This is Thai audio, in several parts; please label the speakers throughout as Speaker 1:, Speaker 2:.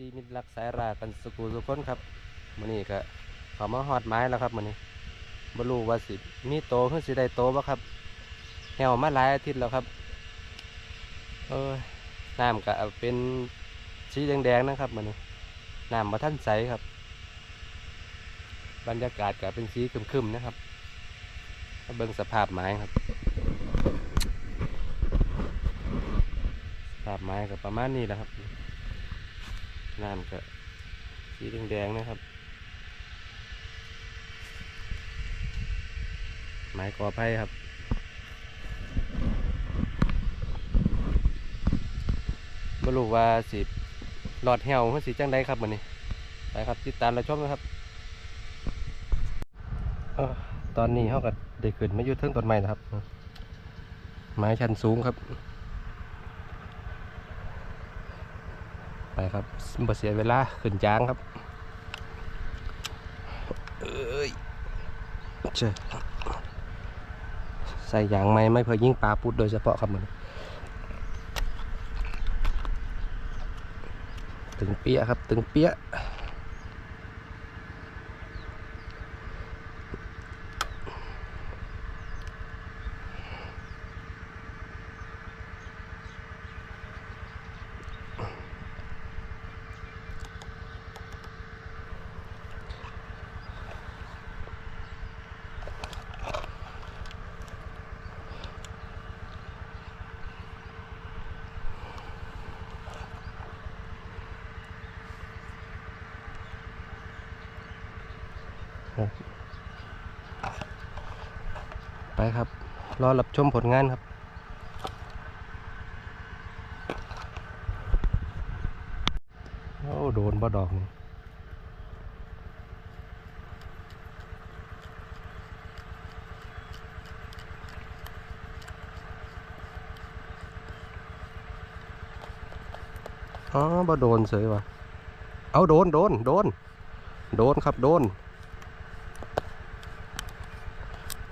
Speaker 1: ดีมิตรรักสายรากันสกูสุคนครับมื้อนี้ก็เขามาฮอดไม้แล้วครับมื้อนี้บ่รู้ว่าสิมีโตเพิ่นสิได้โตบ่ครับแหวมาหลายอาทิตย์แล้วครับเออน้ำก็เป็นสีแดงๆนะครับมื้อนี้น้ำบ่ทันใสครับ บรรยากาศก็เป็นสีครึมๆนะครับเบิ่งสภาพไม้ครับสภาพไม้ก็ประมาณนี้แหละครับ น้ำก็สีแดงๆนะครับไม้กอไผ่ครับไม่รู้ว่าสิหลอดเหี่ยวมันสีจังไดครับมันนี้ไปครับติดตามเราชมนะครับอตอนนี้เขาก็ได้ขึ้นมาอยู่เทิงต้นไม้แล้วครับ ไม้ชั้นสูงครับ ไปครับบ่เสียเวลาขึ้นจางครับเอ้ยเจอใส่ยางไม้ไม่เพื่อยิ่งปลาปุดโดยเฉพาะครับมันตึงเปี้ยครับ ตึงเปี้ย ไปครับ รอรับชมผลงานครับโอ้โดนบ่ดอกนี่อ๋อบ่โดนเสยวะเอาโดน โดน โดน โดนครับ โดน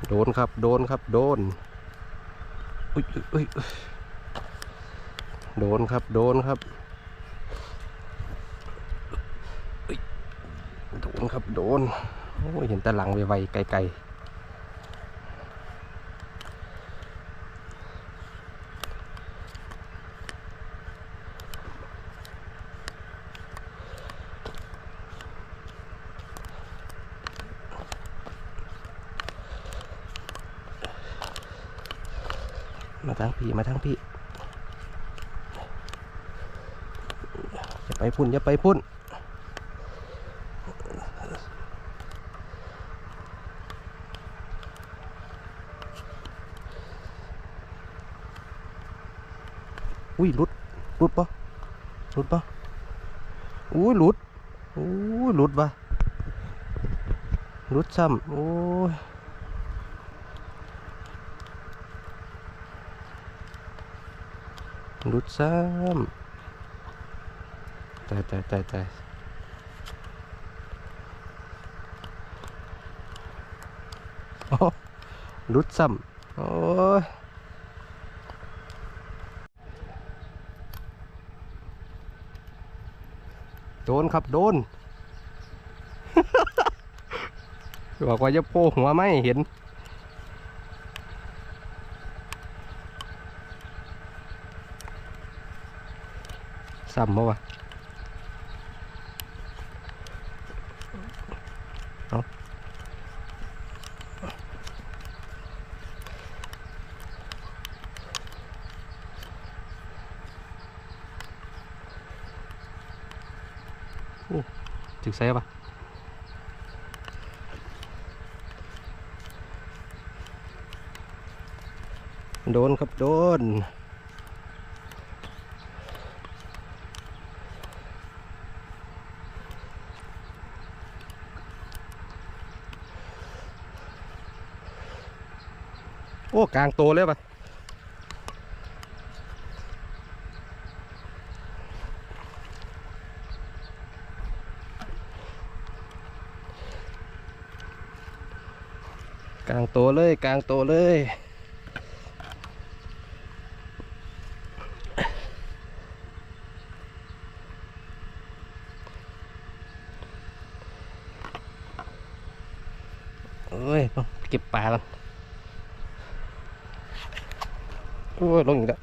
Speaker 1: โดนครับ โดนครับ โดนอุ้ยอุ้ยโดนครับ โดนครับอุ้ยโดนครับ โดน โอ้ยเห็นแต่หลังไวๆไกลๆ มาทั้งพี่มาทั้งพี่อย่าไปพุ่นอย่าไปพุ่นอุ้ยหลุดหลุดปะหลุดปะอุ้ยหลุดอุ้ยหลุดปะหลุดซ้ำโอ้ย หลุดซ้ำตายตายตายตายโอ้หลุดซ้ำโอ้ยโดนครับโดน บอกว่าจะโผล่หัวไม่เห็น ซ้ำมาวะเอาถึงใส่ปะโดนครับ โดน อ้กลางโตเลยปะกลางโตเลยกลางโตเลยเฮ้ยเก็บปลาแล้ว อีกแล้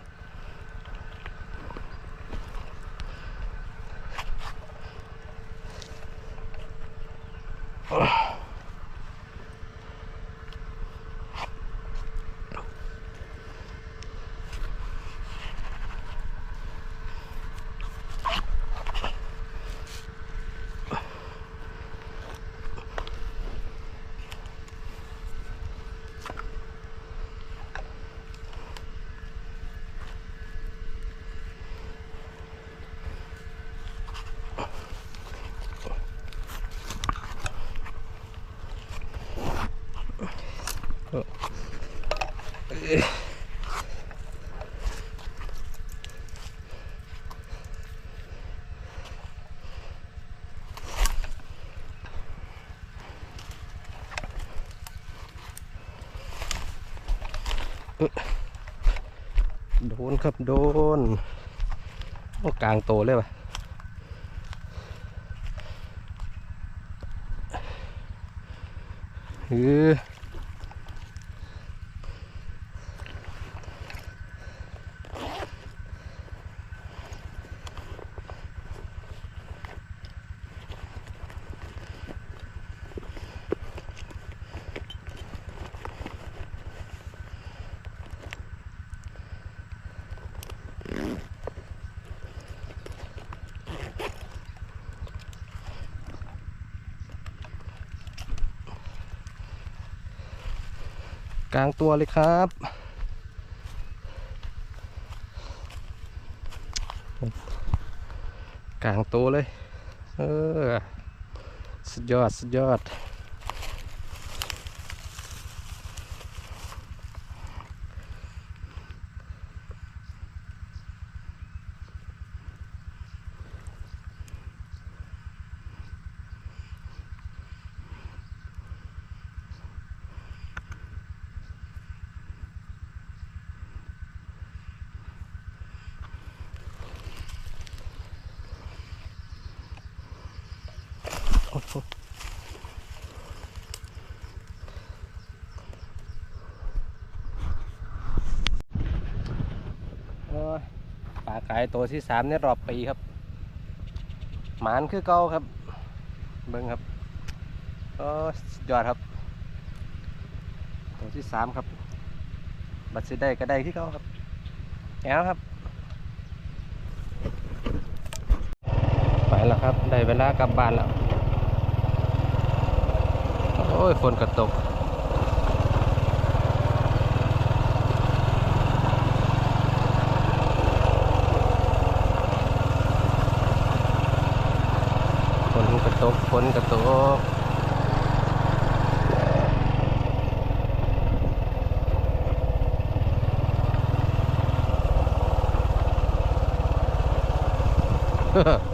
Speaker 1: โดนครับโดนกลางโตเลยวะเออ กลางตัวเลยครับกลางตัวเลย เออ สุดยอด สุดยอด ขายตัวที่สามเนี่รอบปีครับ หมานคือเก่าครับ เบิ้งครับโอ้สุดยอดครับ ตัวที่สามครับ บัตรสิได้ก็ได้ที่เก่าครับแก้วครับ ไปแล้วครับ ได้เวลากลับบ้านแล้ว โอ้ยฝนก็ตก ฝน นกระตกฮ้อ